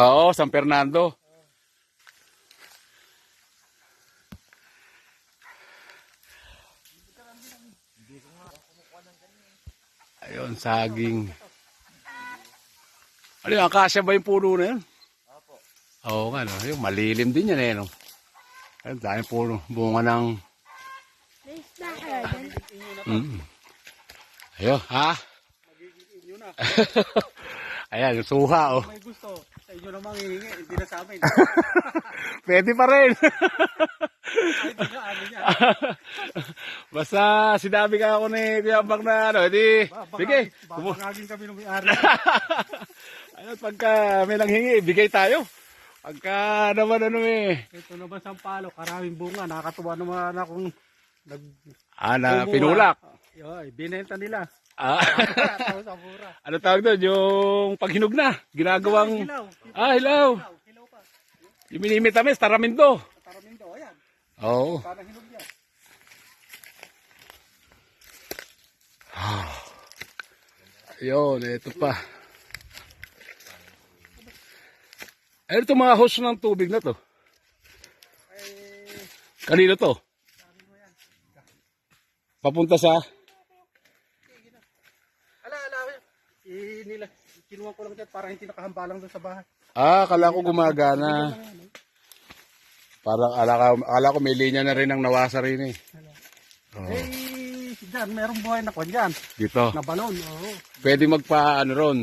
Oo, San Fernando. Ayun, saging. Ano yung akasya ba yung puno na yun? Oo nga, no? Yung malilim din yan eh, no? Ayun, dahil puno. Bunga ng... May isda kaya dyan. Mm. Ayun, ha? Ayan, yung suha, oh. May gusto. Sa inyo namang hihingi. Hindi na sa amin. Pwede pa rin. Ay, hindi na amin yan. Basta sinabi ka ako ni Kuya Bang na ano, edi, sige. kumu- Babangagin kami ng may-ari. Ano, pagka may nanghingi, bigay tayo. Pagka naman ano eh. Ito naman sa palo. Karaming bunga. Nakakatuwa naman akong nag... Ah, na pinulak. Yoy, binenta nila. Ah, ano tawag doon? Yung paghinog na. Ginagawang... Hilaw. Ah, hilaw. Hilaw. Pa. Yung minimitamis, taramento. Taramindo. Ayan. Oo. Parang hinog yan. Ayun, ito pa. Ano itong mga hose ng tubig na to? Eh, Kanino to? Papunta sa... ala, ala. Eh, nila. Kinuha ko lang dyan para hindi nakahambalang doon sa bahay. Ah, akala ko gumagana. Parang ala ko, ala ko may linya na rin ang nawasa rin eh. Oo. Eh, dyan, merong buhay na kwan dyan. Dito. Na balon. Oo. Pwede magpa ano ron.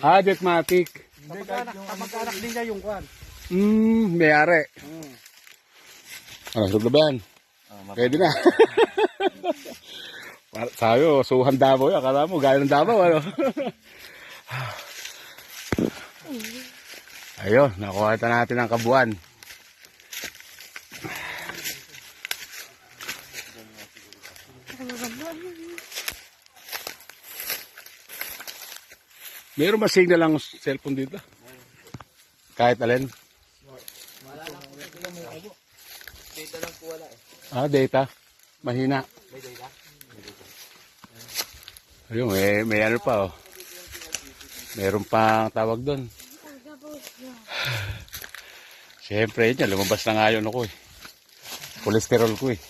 Ah, jetmatic. Kamag-anak din niya yung kwan. Hmm, may-ari. Hmm. Ano, suglo ba yan? Pwede na. Sabi mo, suhan Davao yan. Akala mo, gaya ng Davao, ano? Ayun, nakuha ito natin ang kabuan. Meron ba signal ang cellphone dito? Kahit alin? Dito lang po wala eh. Ah, data. Mahina. Ayun, may, may ano pa oh. Meron pang tawag doon. Siyempre, yun, lumabas na nga yun ako eh. Cholesterol ko eh.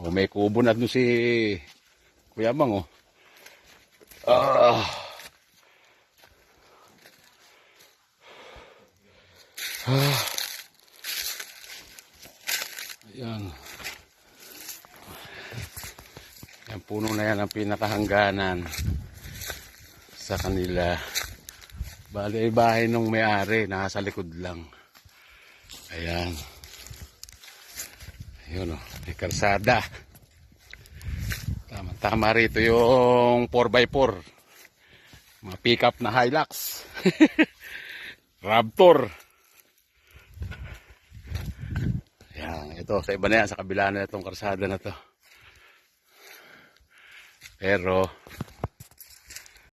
Oh, may kubo na doon si Kuya Mang oh. Ah. Ah. Ayan. Yan puno na yan ang pinakahangganan sa kanila. Bali ay bahay nung may-ari, nasa likod lang. Ayan. Ayun o, may karsada. Tama, tama rito yung 4x4. Mga pick-up na Hilux. Raptor. Yan, ito sa iba na yan, sa kabila na itong karsada na to. errou